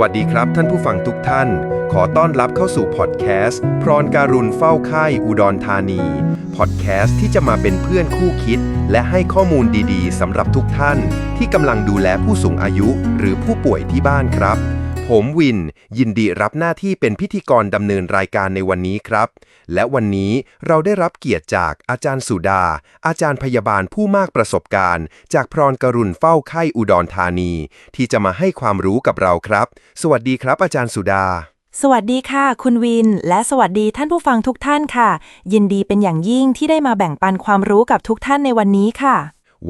วัสดีครับท่านผู้ฟังทุกท่าน ขอต้อนรับเข้าสู่พอดแคสต์ พรอนการุณเฝ้าไข้อุดรธานี พอดแคสต์ที่จะมาเป็นเพื่อนคู่คิด และให้ข้อมูลดีๆสำหรับทุกท่าน ที่กำลังดูแลผู้สูงอายุ หรือผู้ป่วยที่บ้านครับ ผมวิน ยินดีรับหน้าที่เป็นพิธีกรดำเนินรายการในวันนี้ครับ และวันนี้เราได้รับเกียรติจากอาจารย์สุดา อาจารย์พยาบาลผู้มากประสบการณ์ จากพรกรุณเฝ้าไข้อุดรธานี ที่จะมาให้ความรู้กับเราครับ สวัสดีครับ อาจารย์สุดา สวัสดีค่ะ คุณวิน และสวัสดีท่านผู้ฟังทุกท่านค่ะ ยินดีเป็นอย่างยิ่งที่ได้มาแบ่งปันความรู้กับทุกท่านในวันนี้ค่ะ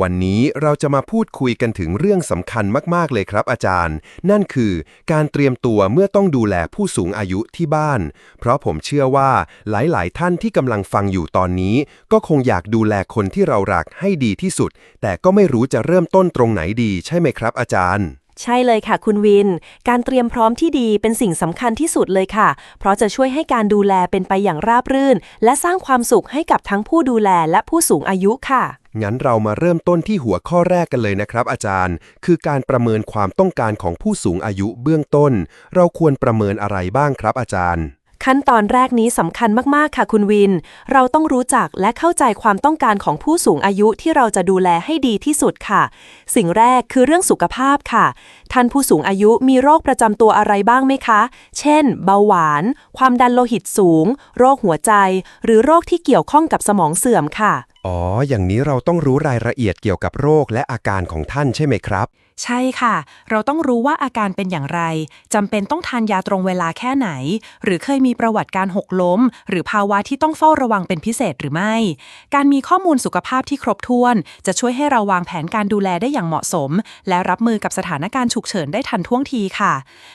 วันนี้เราจะมาพูดคุยกันถึงเรื่องสำคัญมาก ๆ เลยครับอาจารย์ นั่นคือการเตรียมตัวเมื่อต้องดูแลผู้สูงอายุที่บ้าน เพราะผมเชื่อว่าหลาย ๆ ท่านที่กำลังฟังอยู่ตอนนี้ ก็คงอยากดูแลคนที่เรารักให้ดีที่สุด แต่ก็ไม่รู้จะเริ่มต้นตรงไหนดีใช่ไหมครับอาจารย์ ใช่เลยค่ะคุณวิน การเตรียมพร้อมที่ดีเป็นสิ่งสำคัญที่สุดเลยค่ะ เพราะจะช่วยให้การดูแลเป็นไปอย่างราบรื่น และสร้างความสุขให้กับทั้งผู้ดูแลและผู้สูงอายุค่ะ งั้นเรามาเริ่มต้นที่หัวข้อแรกกันเลยนะครับ อาจารย์ คือการประเมินความต้องการของผู้สูงอายุเบื้องต้น เราควรประเมินอะไรบ้างครับอาจารย์ ขั้นตอนแรกนี้สำคัญมาก ๆ ค่ะคุณวิน เราต้องรู้จักและเข้าใจความต้องการของผู้สูงอายุที่เราจะดูแลให้ดีที่สุดค่ะ สิ่งแรกคือเรื่องสุขภาพค่ะ ท่านผู้สูงอายุมีโรคประจำตัวอะไรบ้างไหมคะ เช่น เบาหวาน ความดันโลหิตสูง โรคหัวใจ หรือโรคที่เกี่ยวข้องกับสมองเสื่อมค่ะ อ๋อ อย่างนี้เราต้องรู้รายละเอียดเกี่ยวกับโรคและอาการของท่านใช่ไหมครับ ใช่ค่ะ เราต้องรู้ว่าอาการเป็นอย่างไร จำเป็นต้องทานยาตรงเวลาแค่ไหน หรือเคยมีประวัติการหกล้ม หรือภาวะที่ต้องเฝ้าระวังเป็นพิเศษหรือไม่ การมีข้อมูลสุขภาพที่ครบถ้วน จะช่วยให้เราวางแผนการดูแลได้อย่างเหมาะสม และรับมือกับสถานการณ์ฉุกเฉินได้ทันท่วงทีค่ะ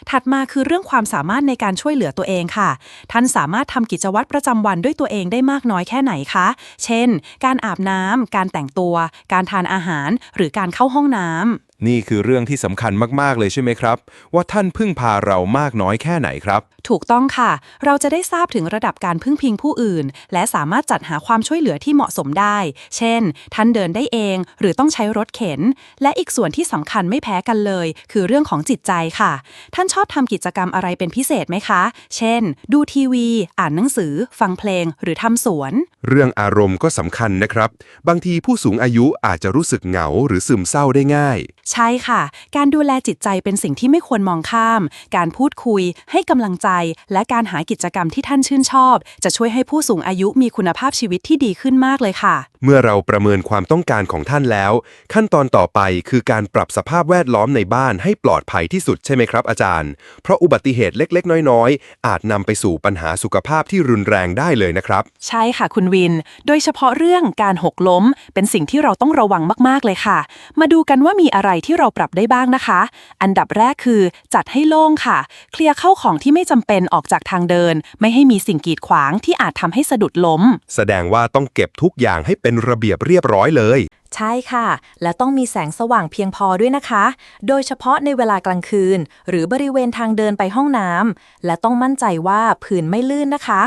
ถัดมาคือเรื่องความสามารถในการช่วยเหลือตัวเองค่ะ ท่านสามารถทำกิจวัตรประจำวันด้วยตัวเองได้มากน้อยแค่ไหนคะ เช่น การอาบน้ำการแต่งตัว การทานอาหาร หรือการเข้าห้องน้ำ นี่คือเรื่องที่สำคัญมาก ๆ เลยใช่ไหมครับ ว่าท่านพึ่งพาเรามากน้อยแค่ไหนครับ ถูกต้องค่ะ เราจะได้ทราบถึงระดับการพึ่งพิงผู้อื่น และสามารถจัดหาความช่วยเหลือที่เหมาะสมได้ เช่น ท่านเดินได้เอง หรือต้องใช้รถเข็น และอีกส่วนที่สำคัญไม่แพ้กันเลย คือเรื่องของจิตใจค่ะ ท่านชอบทำกิจกรรมอะไรเป็นพิเศษไหมคะ เช่น ดูทีวี อ่านหนังสือ ฟังเพลง หรือทำสวน เรื่องอารมณ์ก็สำคัญนะครับ บางทีผู้สูงอายุอาจจะรู้สึกเหงาหรือซึมเศร้าได้ง่ายใช่ค่ะ การดูแลจิตใจเป็นสิ่งที่ไม่ควรมองข้าม การพูดคุย ให้กำลังใจ และการหากิจกรรมที่ท่านชื่นชอบ จะช่วยให้ผู้สูงอายุมีคุณภาพชีวิตที่ดีขึ้นมากเลยค่ะ เมื่อเราประเมินความต้องการของท่านแล้ว ขั้นตอนต่อไปคือการปรับสภาพแวดล้อมในบ้านให้ปลอดภัยที่สุดใช่ไหมครับอาจารย์ เพราะอุบัติเหตุเล็กๆ น้อยๆ อาจนำไปสู่ปัญหาสุขภาพที่รุนแรงได้เลยนะครับ ใช่ค่ะคุณวิน โดยเฉพาะเรื่องการหกล้ม เป็นสิ่งที่เราต้องระวังมากๆเลยค่ะ มาดูกันว่ามีอะไรที่เราปรับได้บ้างนะคะ อันดับแรกคือ จัดให้โล่งค่ะ เคลียร์เข้าของที่ไม่จำเป็นออกจากทางเดิน ไม่ให้มีสิ่งกีดขวางที่อาจทำให้สะดุดล้ม แสดงว่าต้องเก็บทุกอย่างให้เป็นระเบียบเรียบร้อยเลยใช่ค่ะ และต้องมีแสงสว่างเพียงพอด้วยนะคะ โดยเฉพาะในเวลากลางคืน หรือบริเวณทางเดินไปห้องน้ำ และต้องมั่นใจว่าพื้นไม่ลื่นนะคะ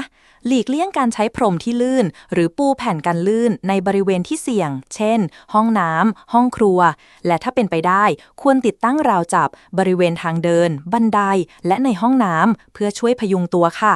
หลีกเลี่ยงการใช้พรมที่ลื่น หรือปูแผ่นกันลื่นในบริเวณที่เสี่ยง เช่น ห้องน้ำ ห้องครัว และถ้าเป็นไปได้ ควรติดตั้งราวจับบริเวณทางเดิน บันได และในห้องน้ำเพื่อช่วยพยุงตัวค่ะ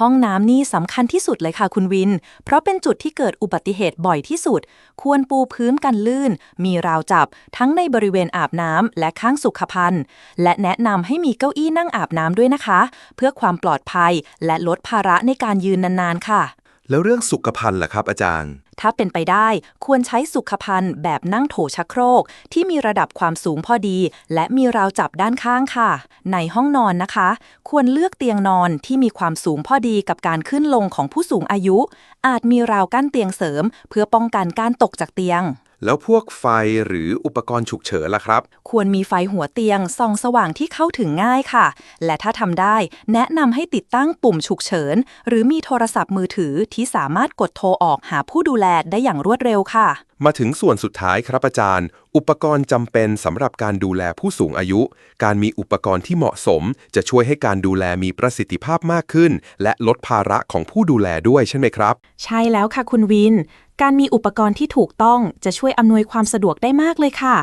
ห้องน้ำนี่สำคัญที่สุดเลยค่ะคุณวิน เพราะเป็นจุดที่เกิดอุบัติเหตุบ่อยที่สุด ควรปูพื้นกันลื่น มีราวจับ ทั้งในบริเวณอาบน้ำและข้างสุขภัณฑ์ และแนะนำให้มีเก้าอี้นั่งอาบน้ำด้วยนะคะ เพื่อความปลอดภัยและลดภาระในการยืนนานๆค่ะ แล้วเรื่องสุขภัณฑ์ล่ะครับอาจารย์ ถ้าเป็นไปได้ควรใช้สุขภัณฑ์แบบนั่งโถชักโครก ที่มีระดับความสูงพอดี และมีราวจับด้านข้างค่ะ ในห้องนอนนะคะ ควรเลือกเตียงนอนที่มีความสูงพอดีกับการขึ้นลงของผู้สูงอายุ อาจมีราวกั้นเตียงเสริม เพื่อป้องกันการตกจากเตียง แล้วพวกไฟหรืออุปกรณ์ฉุกเฉินล่ะครับ ควรมีไฟหัวเตียงส่องสว่างที่เข้าถึงง่ายค่ะ และถ้าทำได้แนะนำให้ติดตั้งปุ่มฉุกเฉิน หรือมีโทรศัพท์มือถือที่สามารถกดโทรออกหาผู้ดูแลได้อย่างรวดเร็วค่ะ มาถึงส่วนสุดท้ายครับอาจารย์ อุปกรณ์จำเป็นสำหรับการดูแลผู้สูงอายุ การมีอุปกรณ์ที่เหมาะสม จะช่วยให้การดูแลมีประสิทธิภาพมากขึ้น และลดภาระของผู้ดูแลด้วยใช่ไหมครับ ใช่แล้วค่ะคุณวิน การมีอุปกรณ์ที่ถูกต้องจะช่วยอำนวยความสะดวกได้มากเลยค่ะ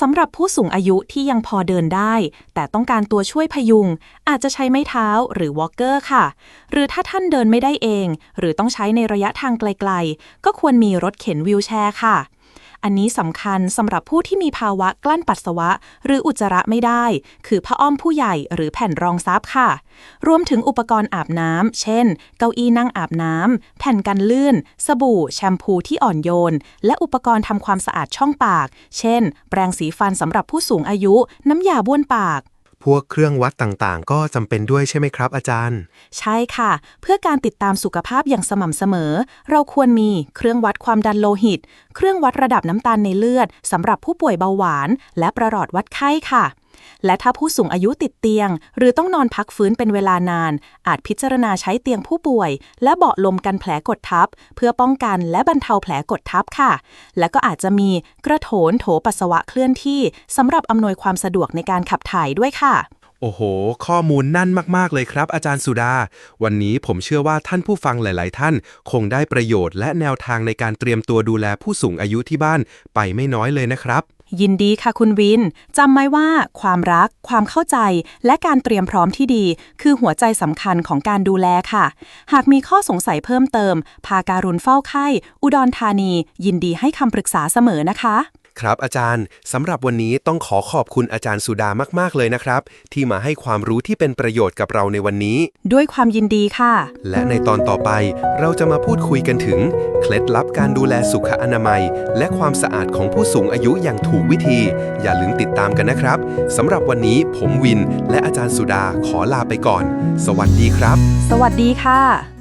สำหรับผู้สูงอายุที่ยังพอเดินได้ แต่ต้องการตัวช่วยพยุง อาจจะใช้ไม้เท้าหรือวอลเกอร์ค่ะ หรือถ้าท่านเดินไม่ได้เอง หรือต้องใช้ในระยะทางไกล ๆ ก็ควรมีรถเข็นวีลแชร์ค่ะ อันนี้สำคัญสำหรับผู้ที่มีภาวะกลั้นปัสสาวะ หรืออุจจาระไม่ได้ คือผ้าอ้อมผู้ใหญ่หรือแผ่นรองซับค่ะ รวมถึงอุปกรณ์อาบน้ำเช่น เก้าอี้นั่งอาบน้ำแผ่นกันลื่น สบู่ แชมพูที่อ่อนโยน และอุปกรณ์ทำความสะอาดช่องปาก เช่น แปรงสีฟันสำหรับผู้สูงอายุ น้ำยาบ้วนปาก พวกเครื่องวัดต่างๆ ก็จำเป็นด้วยใช่ไหมครับ อาจารย์ ใช่ค่ะ เพื่อการติดตามสุขภาพอย่างสม่ำเสมอ เราควรมีเครื่องวัดความดันโลหิต เครื่องวัดระดับน้ำตาลในเลือดสำหรับผู้ป่วยเบาหวาน และประหลอดวัดไข้ค่ะ และถ้าผู้สูงอายุติดเตียง หรือต้องนอนพักฟื้นเป็นเวลานาน อาจพิจารณาใช้เตียงผู้ป่วย และเบาะลมกันแผลกดทับ เพื่อป้องกันและบรรเทาแผลกดทับค่ะ และก็อาจจะมีกระโถนโถปัสสาวะเคลื่อนที่สำหรับอำนวยความสะดวกในการขับถ่ายด้วยค่ะโอ้โห ข้อมูลนั่นมาก ๆ เลยครับ อาจารย์สุดา วันนี้ผมเชื่อว่าท่านผู้ฟังหลาย ๆ ท่าน คงได้ประโยชน์และแนวทางในการเตรียมตัวดูแลผู้สูงอายุที่บ้านไปไม่น้อยเลยนะครับ ยินดีค่ะคุณวิน จำไว้ว่าความรัก ความเข้าใจ และการเตรียมพร้อมที่ดี คือหัวใจสำคัญของการดูแลค่ะ หากมีข้อสงสัยเพิ่มเติม พาการุณเฝ้าไข้ อุดรธานี ยินดีให้คำปรึกษาเสมอนะคะ ครับอาจารย์สำหรับวันนี้ต้องขอขอบคุณอาจารย์สุดามาก ๆ เลยนะครับ ที่มาให้ความรู้ที่เป็นประโยชน์กับเราในวันนี้ ด้วยความยินดีค่ะ และในตอนต่อไปเราจะมาพูดคุยกันถึง เคล็ดลับการดูแลสุขอนามัย และความสะอาดของผู้สูงอายุอย่างถูกวิธี อย่าลืมติดตามกันนะครับสำหรับวันนี้ผมวิน และอาจารย์สุดาขอลาไปก่อน สวัสดีครับ สวัสดีค่ะ